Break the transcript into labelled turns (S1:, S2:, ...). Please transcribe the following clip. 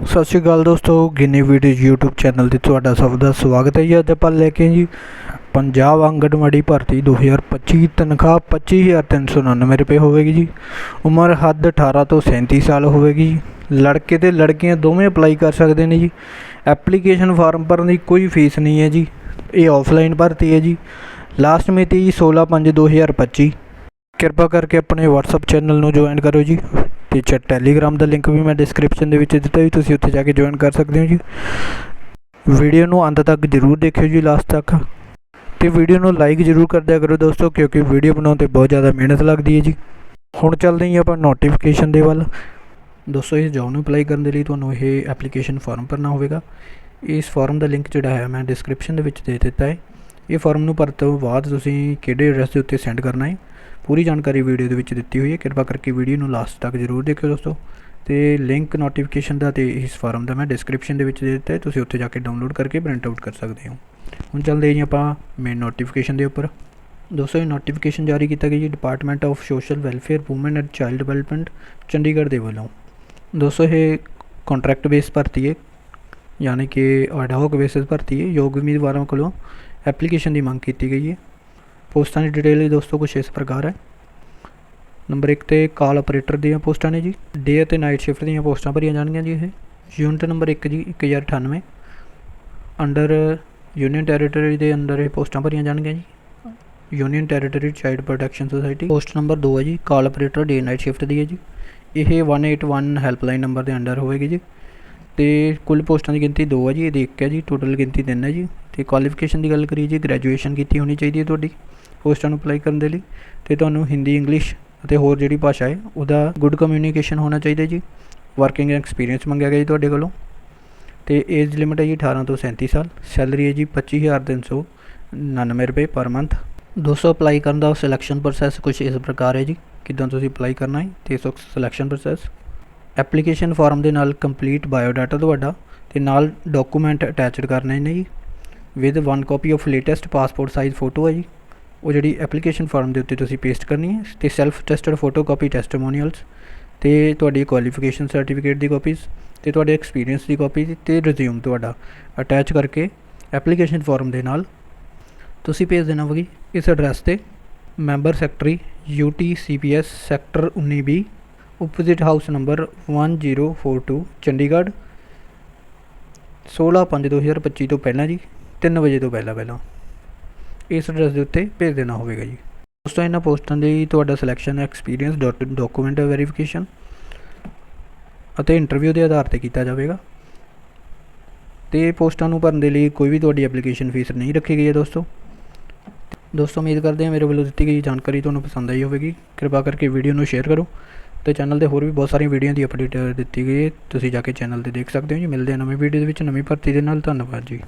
S1: ਸਤਿ ਸ਼੍ਰੀ ਅਕਾਲ ਦੋਸਤੋ, Ginni video YouTube channel ਤੇ ਤੁਹਾਡਾ ਸਭ ਦਾ ਸਵਾਗਤ ਹੈ ਜੀ। ਅੱਜ ਆਪਾਂ ਲੈ ਕੇ ਜੀ ਪੰਜਾਬ ਆਂਗਣਵਾੜੀ ਭਰਤੀ 2025 ਤਨਖਾਹ 25399 ਰੁਪਏ ਹੋਵੇਗੀ ਜੀ। ਉਮਰ ਹੱਦ 18 ਤੋਂ 37 ਸਾਲ ਹੋਵੇਗੀ ਜੀ। ਲੜਕੇ ਤੇ ਲੜਕੀਆਂ ਦੋਵੇਂ ਅਪਲਾਈ ਕਰ ਸਕਦੇ ਨੇ ਜੀ। ਐਪਲੀਕੇਸ਼ਨ ਫਾਰਮ ਭਰਨ ਦੀ ਕੋਈ ਫੀਸ ਨਹੀਂ ਹੈ ਜੀ। ਇਹ ਆਫਲਾਈਨ ਭਰਤੀ ਹੈ ਜੀ। ਲਾਸਟ ਮਿਤੀ ਜੀ 16/5/2025 ਕਿਰਪਾ ਕਰਕੇ ਆਪਣੇ WhatsApp ਚੈਨਲ ਨੂੰ ਜੁਆਇਨ ਕਰੋ ਜੀ। ਅਤੇ ਚ ਟੈਲੀਗ੍ਰਾਮ ਦਾ ਲਿੰਕ ਵੀ ਮੈਂ ਡਿਸਕ੍ਰਿਪਸ਼ਨ ਦੇ ਵਿੱਚ ਦਿੱਤਾ ਜੀ ਤੁਸੀਂ ਉੱਥੇ ਜਾ ਕੇ ਜੁਆਇਨ ਕਰ ਸਕਦੇ ਹੋ ਜੀ। ਵੀਡੀਓ ਨੂੰ ਅੰਤ ਤੱਕ ਜ਼ਰੂਰ ਦੇਖਿਓ ਜੀ ਲਾਸਟ ਤੱਕ। ਤੇ ਵੀਡੀਓ ਨੂੰ ਲਾਈਕ ਜ਼ਰੂਰ ਕਰ ਦਿਆ ਕਰੋ ਦੋਸਤੋ, ਕਿਉਂਕਿ ਵੀਡੀਓ ਬਣਾਉਣ ਤੇ ਬਹੁਤ ਜ਼ਿਆਦਾ ਮਿਹਨਤ ਲੱਗਦੀ ਹੈ ਜੀ। ਹੁਣ ਚੱਲਦੇ ਹਾਂ ਆਪਾਂ ਨੋਟੀਫਿਕੇਸ਼ਨ ਦੇ ਵੱਲ। ਦੋਸਤੋ ਇਸ ਜੌਬ ਨੂੰ ਅਪਲਾਈ ਕਰਨ ਦੇ ਲਈ ਤੁਹਾਨੂੰ ਇਹ ਐਪਲੀਕੇਸ਼ਨ ਫਾਰਮ ਭਰਨਾ ਹੋਵੇਗਾ। ਇਸ ਫਾਰਮ ਦਾ ਲਿੰਕ ਜਿਹੜਾ ਹੈ ਮੈਂ ਡਿਸਕ੍ਰਿਪਸ਼ਨ ਦੇ ਵਿੱਚ ਦੇ ਦਿੱਤਾ ਹੈ। ਇਹ ਫਾਰਮ ਨੂੰ ਭਰਨ ਤੋਂ ਬਾਅਦ ਤੁਸੀਂ ਕਿਹੜੇ ਐਡਰੈਸ ਦੇ ਉੱਤੇ ਸੈਂਡ ਕਰਨਾ ਹੈ? ਪੂਰੀ ਜਾਣਕਾਰੀ ਵੀਡੀਓ ਦੇ ਵਿੱਚ ਦਿੱਤੀ ਹੋਈ ਹੈ। ਕਿਰਪਾ ਕਰਕੇ ਵੀਡੀਓ ਨੂੰ ਲਾਸਟ ਤੱਕ ਜ਼ਰੂਰ ਦੇਖਿਓ ਦੋਸਤੋ। ਤੇ ਲਿੰਕ ਨੋਟੀਫਿਕੇਸ਼ਨ ਦਾ ਤੇ ਇਸ ਫਾਰਮ ਦਾ ਮੈਂ ਡਿਸਕ੍ਰਿਪਸ਼ਨ ਦੇ ਵਿੱਚ ਦੇ ਦਿੱਤਾ ਹੈ। ਤੁਸੀਂ ਉੱਥੇ ਜਾ ਕੇ ਡਾਊਨਲੋਡ ਕਰਕੇ ਪ੍ਰਿੰਟ ਆਊਟ ਕਰ ਸਕਦੇ ਹੋ। ਹੁਣ ਚੱਲਦੇ ਹਾਂ ਜੀ ਆਪਾਂ ਮੇਨ ਨੋਟੀਫਿਕੇਸ਼ਨ ਦੇ ਉੱਪਰ। ਦੋਸਤੋ, ਇਹ ਨੋਟੀਫਿਕੇਸ਼ਨ ਜਾਰੀ ਕੀਤਾ ਗਿਆ ਜੀ department of social welfare women and child development Chandigarh ਦੇ ਵੱਲੋਂ। ਦੋਸਤੋ, ਇਹ ਕੰਟਰੈਕਟ ਬੇਸ ਭਰਤੀ ਹੈ। ਯਾਨੀ ਕਿ ਐਡਹੌਕ ਬੇਸਿਸ ਭਰਤੀ ਹੈ। ਯੋਗ ਉਮੀਦਵਾਰਾਂ ਕੋਲੋਂ ਐਪਲੀਕੇਸ਼ਨ ਦੀ ਮੰਗ ਕੀਤੀ ਗਈ ਹੈ। ਪੋਸਟਾਂ ਦੀ ਡਿਟੇਲ ਦੋਸਤੋ ਕੁਛ ਇਸ ਪ੍ਰਕਾਰ ਹੈ। ਨੰਬਰ 1 ਤੇ ਕਾਲ ਆਪਰੇਟਰ ਦੀਆਂ ਪੋਸਟਾਂ ਨੇ ਜੀ। ਡੇ ਅਤੇ ਨਾਈਟ ਸ਼ਿਫਟ ਦੀਆਂ ਪੋਸਟਾਂ ਭਰੀਆਂ ਜਾਣਗੀਆਂ ਜੀ ਇਹ। ਯੂਨਿਟ ਨੰਬਰ 1 ਜੀ 1098 ਅੰਡਰ ਯੂਨੀਅਨ ਟੈਰੀਟਰੀ ਦੇ ਅੰਡਰ ਇਹ ਪੋਸਟਾਂ ਭਰੀਆਂ ਜਾਣਗੀਆਂ ਜੀ। Union territory child protection society post number 2 ਹੈ ਜੀ call operator day night shift ਦੀ ਹੈ ਜੀ। ਇਹ 181 ਹੈਲਪਲਾਈਨ ਨੰਬਰ ਦੇ ਅੰਡਰ ਹੋਵੇਗੀ ਜੀ। ਤੇ ਕੁੱਲ ਪੋਸਟਾਂ ਦੀ ਗਿਣਤੀ 2 ਹੈ ਜੀ ਇਹਦੀ ਦੇਖ ਹੈ ਜੀ ਟੋਟਲ ਗਿਣਤੀ 3 ਹੈ ਜੀ। ਤੇ ਕੁਆਲੀਫਿਕੇਸ਼ਨ ਦੀ ਗੱਲ ਕਰੀਏ, ਜੀ ਗ੍ਰੈਜੂਏਸ਼ਨ ਕੀਤੀ ਹੋਣੀ ਚਾਹੀਦੀ ਹੈ ਤੁਹਾਡੀ ਪੋਸਟਾਂ ਨੂੰ ਅਪਲਾਈ ਕਰਨ ਦੇ ਲਈ, ਤੇ ਤੁਹਾਨੂੰ ਹਿੰਦੀ ਇੰਗਲਿਸ਼ ਅਤੇ ਹੋਰ ਜਿਹੜੀ ਭਾਸ਼ਾ ਹੈ, ਉਹਦਾ ਗੁੱਡ ਕਮਿਊਨੀਕੇਸ਼ਨ ਹੋਣਾ ਚਾਹੀਦਾ ਜੀ। ਵਰਕਿੰਗ ਐਕਸਪੀਰੀਅੰਸ ਮੰਗਿਆ ਗਿਆ ਜੀ ਤੁਹਾਡੇ ਕੋਲੋਂ। ਤੇ ਏਜ ਲਿਮਿਟ ਹੈ ਜੀ 18 ਤੋਂ 37 ਸਾਲ ਸੈਲਰੀ ਹੈ ਜੀ 25399 ਰੁਪਏ ਪਰ ਮੰਥ ਦੋਸਤੋ ਅਪਲਾਈ ਕਰਨ ਦਾ ਸਿਲੈਕਸ਼ਨ ਪ੍ਰੋਸੈਸ ਕੁਝ ਇਸ ਪ੍ਰਕਾਰ ਹੈ ਜੀ, ਕਿਦਾਂ ਤੁਸੀਂ ਅਪਲਾਈ ਕਰਨਾ ਹੈ, ਤੇ ਇਸ ਸਿਲੈਕਸ਼ਨ ਪ੍ਰੋਸੈਸ ਐਪਲੀਕੇਸ਼ਨ ਫਾਰਮ ਦੇ ਨਾਲ ਕੰਪਲੀਟ ਬਾਇਓ ਡਾਟਾ ਤੁਹਾਡਾ, ਤੇ ਨਾਲ ਡਾਕੂਮੈਂਟ ਅਟੈਚਡ ਕਰਨੇ ਨੇ ਜੀ। With one copy of latest passport size photo ਹੈ ਜੀ। ਉਹ ਜਿਹੜੀ ਐਪਲੀਕੇਸ਼ਨ ਫਾਰਮ ਦੇ ਉੱਤੇ ਤੁਸੀਂ ਪੇਸਟ ਕਰਨੀ ਹੈ ਤੇ self tested photo copy testimonials ਤੇ ਤੁਹਾਡੀ ਕੁਆਲੀਫਿਕੇਸ਼ਨ ਸਰਟੀਫਿਕੇਟ ਦੀ ਕਾਪੀਜ਼ ਤੇ ਤੁਹਾਡੇ ਐਕਸਪੀਰੀਅੰਸ ਦੀ ਕਾਪੀ ਤੇ ਰਿਜ਼ਿਊਮ ਤੁਹਾਡਾ ਅਟੈਚ ਕਰਕੇ ਐਪਲੀਕੇਸ਼ਨ ਫਾਰਮ ਦੇ ਨਾਲ ਤੁਸੀਂ ਭੇਜ ਦੇਣਾ ਹੋਵੇਗੀ ਇਸ ਐਡਰੈਸ ਤੇ member secretary UT CPS sector 19B opposite house number 1042 Chandigarh 16/5/2025 ਤੋਂ ਪਹਿਲਾਂ ਜੀ। 3 ਵਜੇ ਤੋਂ ਪਹਿਲਾਂ ਪਹਿਲਾਂ। ਇਸ ਐਡਰੈਸ ਦੇ ਉੱਤੇ ਭੇਜ ਦੇਣਾ ਹੋਵੇਗਾ ਜੀ। ਦੋਸਤੋ, ਇਹਨਾਂ ਪੋਸਟਾਂ ਲਈ ਤੁਹਾਡਾ ਸਿਲੈਕਸ਼ਨ ਐਕਸਪੀਰੀਅੰਸ ਡਾਕੂਮੈਂਟ ਵੈਰੀਫਿਕੇਸ਼ਨ ਅਤੇ ਇੰਟਰਵਿਊ ਦੇ ਆਧਾਰ ਤੇ ਕੀਤਾ ਜਾਵੇਗਾ। ਤੇ ਪੋਸਟਾਂ ਨੂੰ ਭਰਨ ਦੇ ਲਈ ਕੋਈ ਵੀ ਤੁਹਾਡੀ ਐਪਲੀਕੇਸ਼ਨ ਫੀਸ ਨਹੀਂ ਰੱਖੀ ਗਈ ਹੈ ਦੋਸਤੋ। ਦੋਸਤੋ, ਉਮੀਦ ਕਰਦੇ ਹਾਂ ਮੇਰੇ ਵੱਲੋਂ ਦਿੱਤੀ ਗਈ ਜਾਣਕਾਰੀ ਤੁਹਾਨੂੰ ਪਸੰਦ ਆਈ ਹੋਵੇਗੀ। ਕਿਰਪਾ ਕਰਕੇ ਵੀਡੀਓ ਨੂੰ ਸ਼ੇਅਰ ਕਰੋ ਤੇ ਚੈਨਲ ਤੇ ਹੋਰ ਵੀ ਬਹੁਤ ਸਾਰੀਆਂ ਵੀਡੀਓ ਦੀ ਅਪਡੇਟ ਦਿੱਤੀ ਗਈ ਹੈ। ਤੁਸੀਂ ਜਾ ਕੇ ਚੈਨਲ ਤੇ ਦੇਖ ਸਕਦੇ ਹੋ ਜੀ। ਮਿਲਦੇ ਹਾਂ ਨਵੀਂ ਵੀਡੀਓ ਦੇ ਵਿੱਚ ਨਵੀਂ ਭਰਤੀ ਦੇ ਨਾਲ। ਧੰਨਵਾਦ ਜੀ।